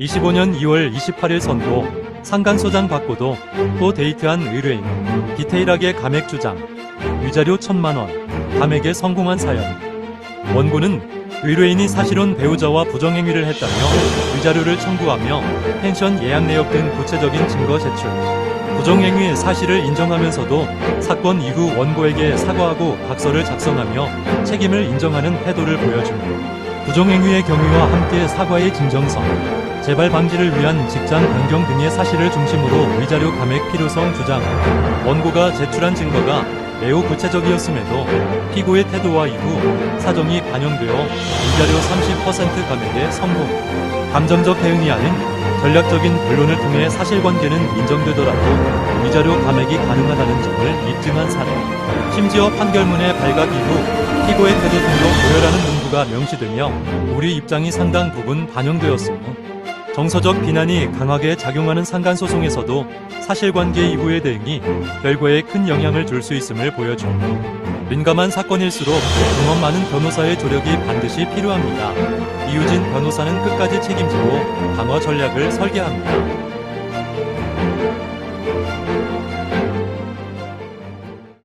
25년 2월 28일 선고 상간소장 받고도 또 데이트한 의뢰인 디테일하게 감액 주장 위자료 천만 원 감액에 성공한 사연. 원고는 의뢰인이 사실혼 배우자와 부정행위를 했다며 위자료를 청구하며 펜션 예약 내역 등 구체적인 증거 제출 부정행위의 사실을 인정하면서도 사건 이후 원고에게 사과하고 각서를 작성하며 책임을 인정하는 태도를 보여주며 부정행위의 경위와 함께 사과의 진정성 재발 방지를 위한 직장 변경 등의 사실을 중심으로 위자료 감액 필요성 주장. 원고가 제출한 증거가 매우 구체적이었음에도 피고의 태도와 이후 사정이 반영되어 위자료 30% 감액에 성공. 감정적 대응이 아닌 전략적인 변론을 통해 사실관계는 인정되더라도 위자료 감액이 가능하다는 점을 입증한 사례. 심지어 판결문의 발각 이후 피고의 태도 등도 고려라는 문구가 명시되며 우리 입장이 상당 부분 반영되었으며 정서적 비난이 강하게 작용하는 상간소송에서도 사실관계 이후의 대응이 결과에 큰 영향을 줄 수 있음을 보여줍 민감한 사건일수록 경험 많은 변호사의 조력이 반드시 필요합니다. 이유진 변호사는 끝까지 책임지고 방어 전략을 설계합니다.